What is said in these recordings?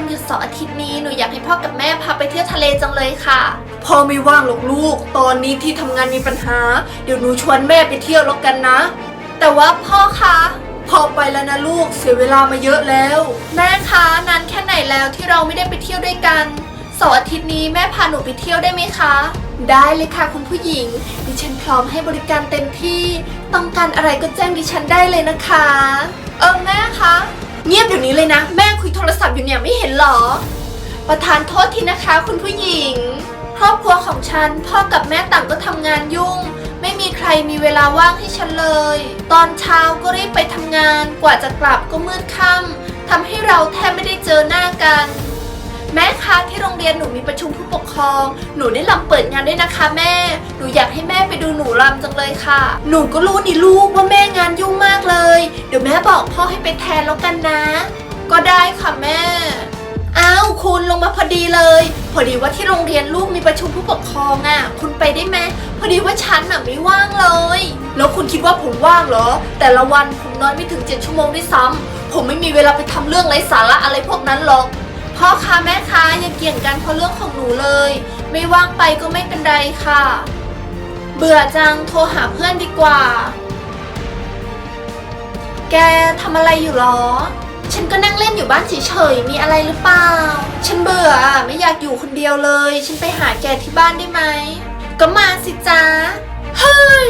วันหยุดเสาร์อาทิตย์นี้หนูอยากให้พ่อกับแม่พาไปเที่ยวทะเลจังเลยค่ะ พ่อไม่ว่างหรอกลูก ตอนนี้ที่ทำงานมีปัญหา เดี๋ยวหนูชวนแม่ไปเที่ยวแล้วกันนะ แต่ว่าพ่อคะพอไปแล้วนะลูกเสียเวลามาเยอะแล้ว แม่คะนานแค่ไหนแล้วที่เราไม่ได้ไปเที่ยวด้วยกันเสาร์อาทิตย์นี้แม่พาหนูไปเที่ยวได้ไหมคะ ได้เลยค่ะคุณผู้หญิง ดิฉันพร้อมให้บริการเต็มที่ ต้องการอะไรก็แจ้งดิฉันได้เลยนะคะ เออแม่คะ เงียบเดี๋ยวนี้เลยนะ แม่คุยโทรศัพท์อยู่เนี่ยไม่เห็นหรอ ประธานโทษทีนะคะคุณผู้หญิง ครอบครัวของฉันพ่อกับแม่ต่างก็ทำงานยุ่ง ไม่มีใครมีเวลาว่างให้ฉันเลย ตอนเช้าก็รีบไปทำงาน กว่าจะกลับก็มืดค่ำทำให้เราแทบไม่ได้เจอหน้ากัน แม่คะที่โรงเรียนหนูมีประชุมผู้ปกครอง หนูได้ลำเปิดงานด้วยนะคะ แม่ หนูอยากให้แม่ไปดูหนูลำจังเลยค่ะ หนูก็รู้นี่ลูกว่าแม่งานยุ่งมากเลย เดี๋ยวแม่บอกพ่อให้ไปแทนแล้วกันนะ ก็ได้ค่ะแม่อ้าวคุณลงมาพอดีเลย พอดีว่าที่โรงเรียนลูกมีประชุมผู้ปกครองอะ่ะ คุณไปได้ไหมพอดีว่าฉันอะไม่ว่างเลย แล้วคุณคิดว่าผมว่างเหรอ แต่ละวันผมนอนไม่ถึง7ชั่วโมงด้วยซ้ำผมไม่มีเวลาไปทำเรื่องไร้สาระอะไรพวกนั้นหรอก พ่อคะแม่คะอย่าเกี่ยงกันเพราะเรื่องของหนูเลย ไม่ว่างไปก็ไม่เป็นไรค่ะ เบื่อจังโทรหาเพื่อนดีกว่า แกทำอะไรอยู่หรอ ฉันก็นั่งเล่นอยู่บ้านเฉยๆมีอะไรหรือเปล่า ฉันเบื่อไม่อยากอยู่คนเดียวเลย ฉันไปหาแกที่บ้านได้ไหมก็มาสิจ้าเฮ้ย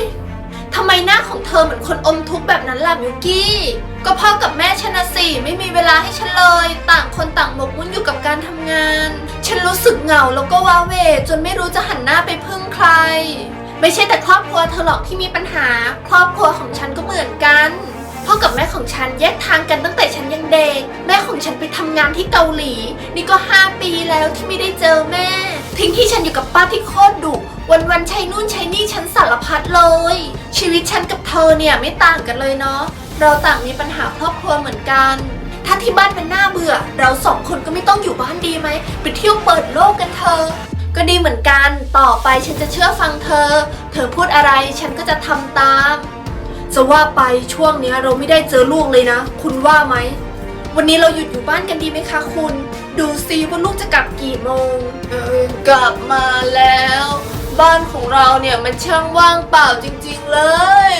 ทำไมหน้าของเธอเหมือนคนอมทุกข์แบบนั้นล่ะมิวกี้ ก็พ่อกับแม่ฉันนะสิไม่มีเวลาให้ฉันเลย ต่างคนต่างหมกมุ่นอยู่กับการทำงาน ฉันรู้สึกเหงาแล้วก็ว้าเหวจนไม่รู้จะหันหน้าไปพึ่งใคร ไม่ใช่แต่ครอบครัวเธอหรอกที่มีปัญหา ครอบครัวของฉันก็เหมือนกันพ่อกับแม่ของฉันแยกทางกันตั้งแต่ฉันยังเด็ก แม่ของฉันไปทำงานที่เกาหลี นี่ก็ 5 ปีแล้วที่ไม่ได้เจอแม่ ทิ้งที่ฉันอยู่กับป้าที่โคตรดุวันวันๆใช้นู่นใช้นี่ฉันสารพัดเลย ชีวิตฉันกับเธอเนี่ยไม่ต่างกันเลยเนาะ เราต่างมีปัญหาครอบครัวเหมือนกัน ถ้าที่บ้านมันน่าเบื่อ เราสองคนก็ไม่ต้องอยู่บ้านดีไหมไปเที่ยวเปิดโลกกันเธอก็ดีเหมือนกัน ต่อไปฉันจะเชื่อฟังเธอ เธอพูดอะไรฉันก็จะทำตาม จะว่าไปช่วงนี้เราไม่ได้เจอลูกเลยนะ คุณว่าไหม วันนี้เราหยุดอยู่บ้านกันดีไหมคะคุณ ดูซิว่าลูกจะกลับกี่โมง เออกลับมาแล้ว บ้านของเราเนี่ยมันช่างว่างเปล่าจริง ๆเลย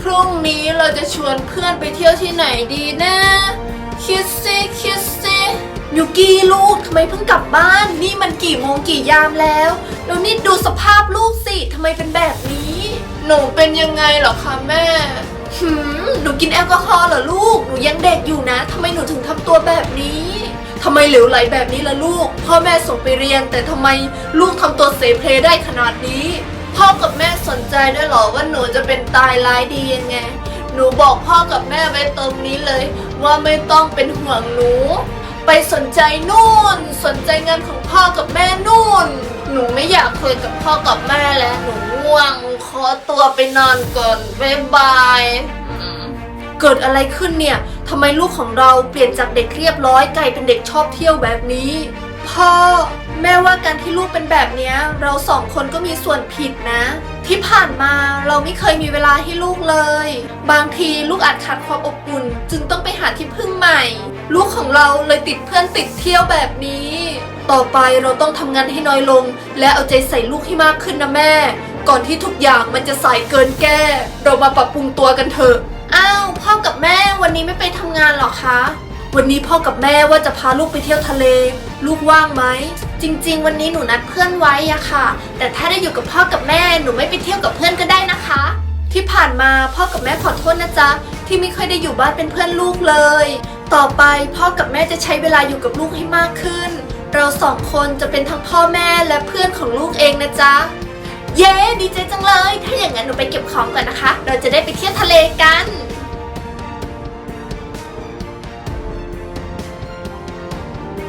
พรุ่งนี้เราจะชวนเพื่อนไปเที่ยวที่ไหนดีนะ คิดซิคิดซิยูกี้ลูกทำไมเพิ่งกลับบ้าน นี่มันกี่โมงกี่ยามแล้ว แล้วนี่ดูสภาพลูกสิทำไมเป็นแบบนี้ หนูเป็นยังไงเหรอคะแม่หืมหนูกินแอลกอฮอล์เหรอลูก หนูยังเด็กอยู่นะทำไมหนูถึงทำตัวแบบนี้ทำไมเหลวไหลแบบนี้ล่ะลูก พ่อแม่ส่งไปเรียน แต่ทำไมลูกทำตัวเสเพลได้ขนาดนี้ ด้วยเหรอว่าหนูจะเป็นตายร้ายดียังไง หนูบอกพ่อกับแม่ไว้ตรงนี้เลย ว่าไม่ต้องเป็นห่วงหนู ไปสนใจนู่น สนใจงานของพ่อกับแม่นู่น หนูไม่อยากคุยกับพ่อกับแม่แล้ว หนูง่วง ขอตัวไปนอนก่อนบ๊ายบายเกิดอะไรขึ้นเนี่ยทำไมลูกของเราเปลี่ยนจากเด็กเรียบร้อยกลายเป็นเด็กชอบเที่ยวแบบนี้ พ่อ แม่ว่าการที่ลูกเป็นแบบเนี้ย เราสองคนก็มีส่วนผิดนะ ที่ผ่านมาเราไม่เคยมีเวลาให้ลูกเลย บางทีลูกอาจขาดความอบอุ่น จึงต้องไปหาที่พึ่งใหม่ ลูกของเราเลยติดเพื่อนติดเที่ยวแบบนี้ ต่อไปเราต้องทำงานให้น้อยลง และเอาใจใส่ลูกให้มากขึ้นนะแม่ ก่อนที่ทุกอย่างมันจะสายเกินแก้ เรามาปรับปรุงตัวกันเถอะอ้าวพ่อกับแม่วันนี้ไม่ไปทำงานหรอคะ วันนี้พ่อกับแม่ว่าจะพาลูกไปเที่ยวทะเล ลูกว่างไหม จริง ๆ วันนี้หนูนัดเพื่อนไว้อะค่ะ แต่ถ้าได้อยู่กับพ่อกับแม่หนูไม่ไปเที่ยวกับเพื่อนก็ได้นะคะ ที่ผ่านมาพ่อกับแม่ขอโทษนะจ๊ะที่ไม่ค่อยได้อยู่บ้านเป็นเพื่อนลูกเลย ต่อไปพ่อกับแม่จะใช้เวลาอยู่กับลูกให้มากขึ้น เราสองคนจะเป็นทั้งพ่อแม่และเพื่อนของลูกเองนะจ๊ะเย้ดีใจจังเลย ถ้าอย่างนั้นหนูไปเก็บของก่อนนะคะ เราจะได้ไปเที่ยวทะเลกัน